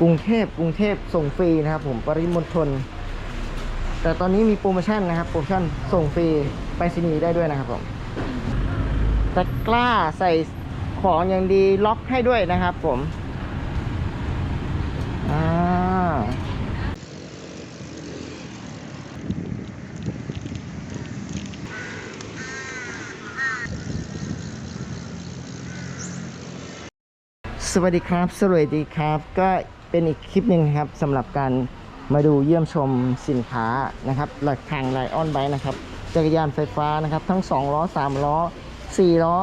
กรุงเทพกรุงเทพส่งฟรีนะครับ ผมปริมณฑลแต่ตอนนี้มีโปรโมชั่นนะครับโปรโมชั่นส่งฟรีไปรษณีได้ด้วยนะครับผมตะกร้าใส่ของอย่างดีล็อกให้ด้วยนะครับ ผมอ่าสวัสดีครับ สวัสดีครับ ก็ เป็นอีกคลิปหนึ่งครับสำหรับการมาดูเยี่ยมชมสินค้านะครับหลักทางไลออนไบนะครับจักรยานไฟฟ้านะครับ ทั้ง 2 ล้อ 3 ล้อ 4 ล้อ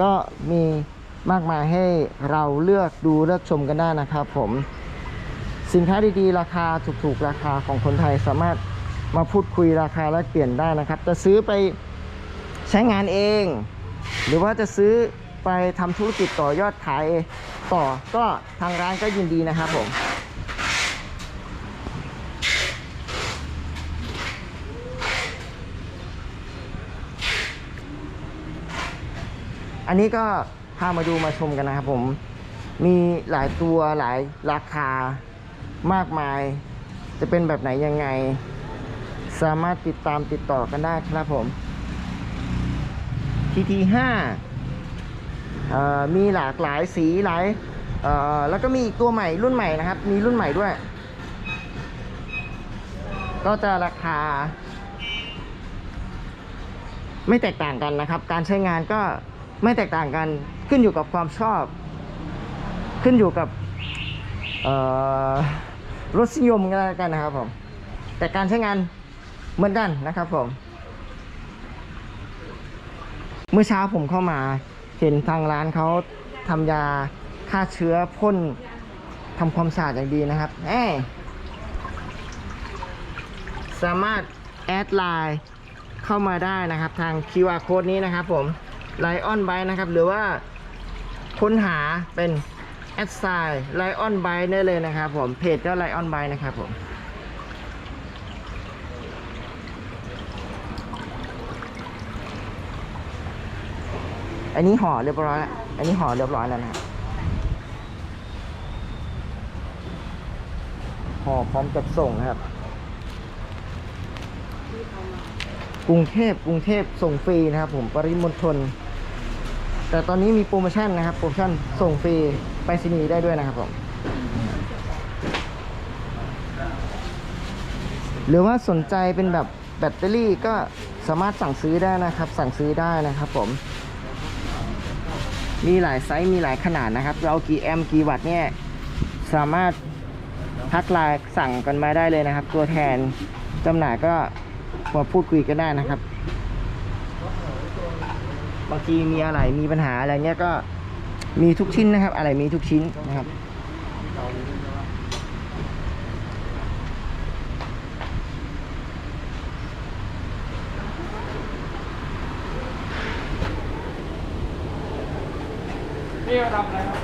ก็มีมากมายให้เราเลือกดูเลือกชมกันได้นะครับผมสินค้าดีๆ ราคาถูกๆ ราคาของคนไทยสามารถมาพูดคุยราคาแลกเปลี่ยนได้นะครับ จะซื้อไปใช้งานเอง หรือว่าจะซื้อไปทำธุรกิจต่อยอดขาย ต่อก็ทางร้านก็ยินดีนะครับผม อันนี้ก็พามาดูมาชมกันนะครับผม มีหลายตัวหลายราคามากมาย จะเป็นแบบไหนยังไง สามารถติดตามติดต่อกันได้ครับผม TT 5เอ่อ มีหลากหลายสีหลายแล้วก็มีอีกตัวใหม่รุ่นใหม่นะครับ มีรุ่นใหม่ด้วย ก็จะราคา ไม่แตกต่างกันนะครับ การใช้งานก็ไม่แตกต่างกันขึ้นอยู่กับความชอบ ขึ้นอยู่กับรสนิยมกันแล้วกันนะครับผมแต่การใช้งานเหมือนกันนะครับผม เมื่อเช้าผมเข้ามา เห็นทางร้านเขาทำยาฆ่าเชื้อพ่นทำความสะอาดอย่างดีนะครับแหมสามารถแอดไลน์เข้ามาได้นะครับทาง QR code นี้นะครับผม Lion b y นะครับ หรือว่าค้นหาเป็นแอดไซน์ Lion b y ได้เลยนะครับผมเพจก็ Lion b y นะครับผม อันนี้ห่อเรียบร้อยแล้วอันนี้ห่อเรียบร้อยแล้วนะครับห่อพร้อมจัดส่งนะครับ กรุงเทพกรุงเทพส่งฟรีนะครับผมปริมณฑลแต่ตอนนี้มีโปรโมชั่นนะครับโปรโมชั่นส่งฟรีไปรษณีได้ด้วยนะครับผมหรือว่าสนใจเป็นแบบแบตเตอรี่ก็สามารถสั่งซื้อได้นะครับ สั่งซื้อได้นะครับผม มีหลายไซส์มีหลายขนาดนะครับ เรากี่แอมกี่วัตต์เนี่ยสามารถทักไลน์สั่งกันมาได้เลยนะครับ ตัวแทนจำหน่ายก็มาพูดคุยกันได้นะครับ บางทีมีอะไรมีปัญหาอะไรเนี้ยก็มีทุกชิ้นนะครับ อะไรมีทุกชิ้นนะครับ นี่มาทำอะไรครับ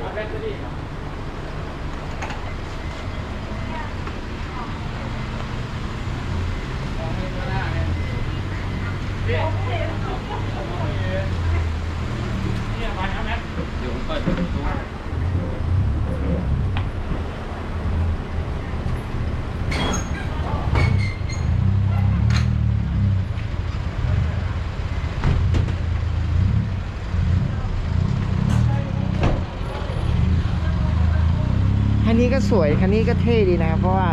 มาแบตเตอรี่ครับเนี่ยมาครับแม่เดี๋ยวผมเปิดประตู คันนี้ ก็สวย คันนี้ก็เท่ดีนะครับ เพราะว่า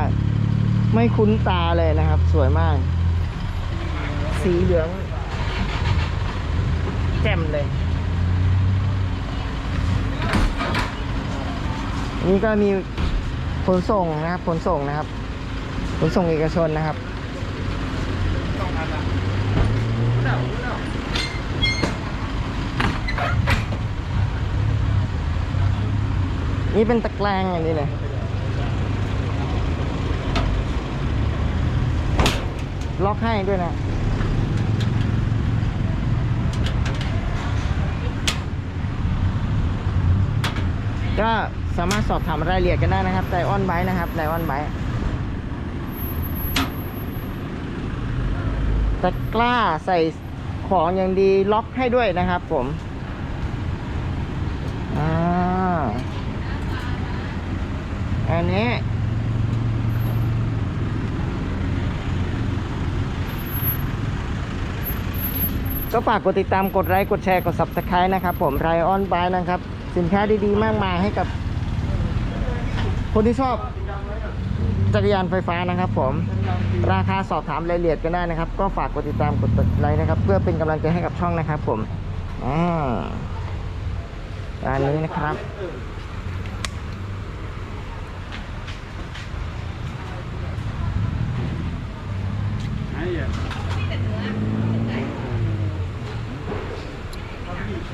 ไม่คุ้นตาเลยนะครับ สวยมาก สีเหลือง แจ่มเลยนนี้ก็มีขนส่งนะครับ ขนส่งนะครับขนส่งเอกชนนะครับนี่เป็นตะแกรงอย่างนี้เลย ล็อกให้ด้วยนะก็สามารถสอบถามรายละเอียดกันได้นะครับไ i ออนไบนะครับไ i ออนไบตะกร้าใส่ของอย่างดีล็อกให้ด้วยนะครับผมอ่าอันนี้ ก็ฝากกดติดตามกดไลค์กดแชร์กด subscribe นะครับ ผมไรออนบายนะครับ สินค้าดีๆ มากมายให้กับ คนที่ชอบจักรยานไฟฟ้านะครับ ผมราคาสอบถามรายละเอียดกันได้นะครับ ก็ฝากกดติดตามกดไลค์นะครับ เพื่อเป็นกำลังใจให้กับช่องนะครับ ผมอ่าอันนี้นะครับไอ้เหี้ย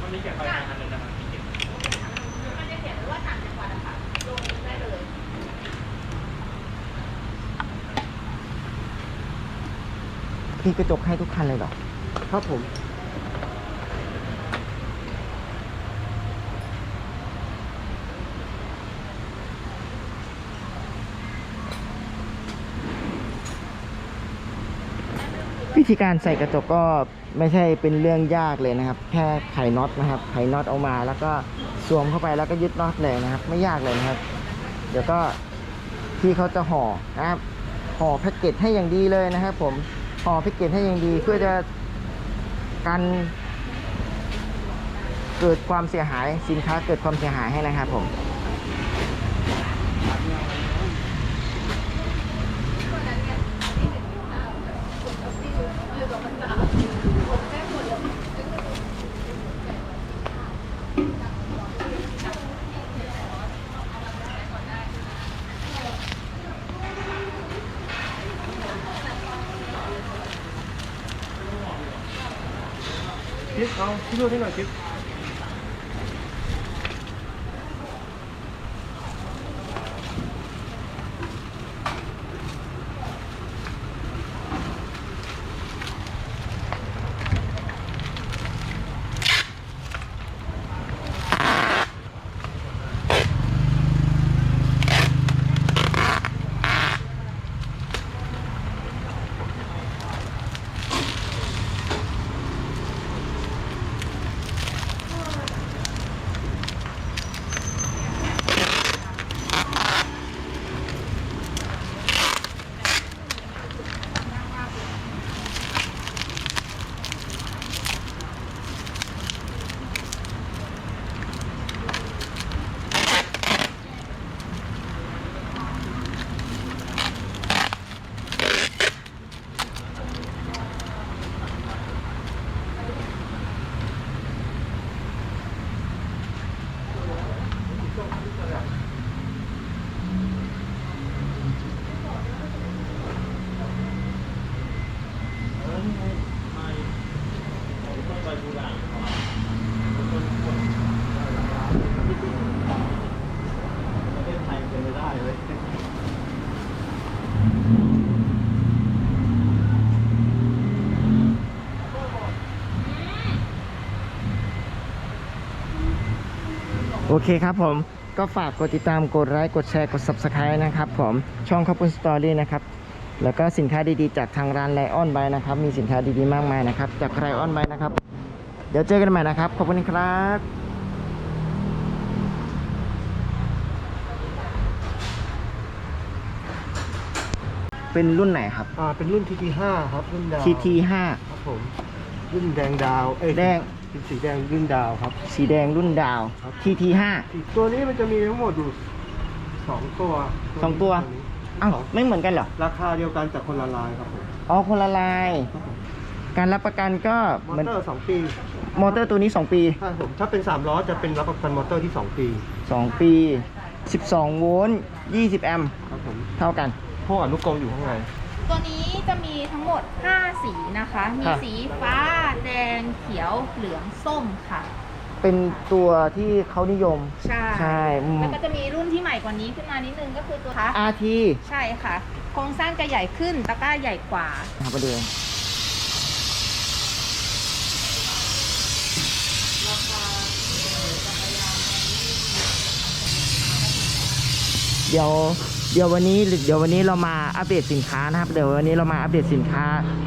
วันนี้แกะไปทางนั้นเลยนะครับมันจะเขียนไว้ว่าต่างจังหวัดอะค่ะลงได้เลยมีกระจกให้ทุกคันเลยเหรอ ครับผม วิธีการใส่กระจกก็ไม่ใช่เป็นเรื่องยากเลยนะครับ แค่ไขน็อตนะครับ ไขน็อตออกมา แล้วก็สวมเข้าไปแล้วก็ยึดน็อตเลยนะครับ ไม่ยากเลยนะครับ เดี๋ยวก็ที่เขาจะห่อนะครับห่อแพ็กเกจให้อย่างดีเลยนะครับ ผมห่อแพ็กเกจให้อย่างดีเพื่อจะกันเกิดความเสียหายสินค้าเกิดความเสียหายให้นะครับผม คิดเอาคิ อยคิดโอเคครับผมก็ฝากกดติดตามกดไลค์กดแชร์กด Subscribe นะครับผมช่องข้าวปุ้นสตอรี่นะครับแล้วก็สินค้าดีๆ จากทางร้านไลออนไบนะครับมีสินค้าดีๆมากมายนะครับจากไลออนไบนะครับ เดี๋ยวเจอกันใหม่นะครับ ขอบคุณครับเป็นรุ่นไหนครับ อ่า เป็นรุ่น TT5 ครับ รุ่นดาว TT ครับผม รุ่นแดงดาว เอ้ย แดง เป็นสีแดงรุ่นดาวครับ5สีแดงรุ่นดาว ครับ TT ตัวนี้มันจะมีทั้งหมดอยู่สองตัวสองตัว นี้5อ้าวสองไม่เหมือนกันเหรอ ราคาเดียวกันแต่คนละลายครับผมอ๋อคนละลาย การรับประกันก็มอเหมือนเตอร์สองปีมอเตอร์ตัวนี้ 2 ปีถ้าผมถ้าเป็น3ล้อจะเป็นรับประกันมอเตอร์ที่2ปี2 ปี 12 โวลต์ 20 แอมป์ ครับผมเท่ากัน พวกอนุกรมอยู่ข้างใน ตัวนี้จะมีทั้งหมด 5 สีนะคะ มีค่ะ สีฟ้า แดง เขียว เหลือง ส้มค่ะ เป็นตัวที่เขานิยม ใช่ใช่อืม แล้วก็จะมีรุ่นที่ใหม่กว่านี้ขึ้นมานิดนึงก็คือตัวคะ RT ใช่ค่ะ โครงสร้างจะใหญ่ขึ้น ตะกร้าใหญ่กว่านะครับประเดี๋ยวเดี๋ยว เดี๋ยววันนี้เดี๋ยววันนี้เรามาอัปเดตสินค้านะครับ เดี๋ยววันนี้เรามาอัปเดตสินค้า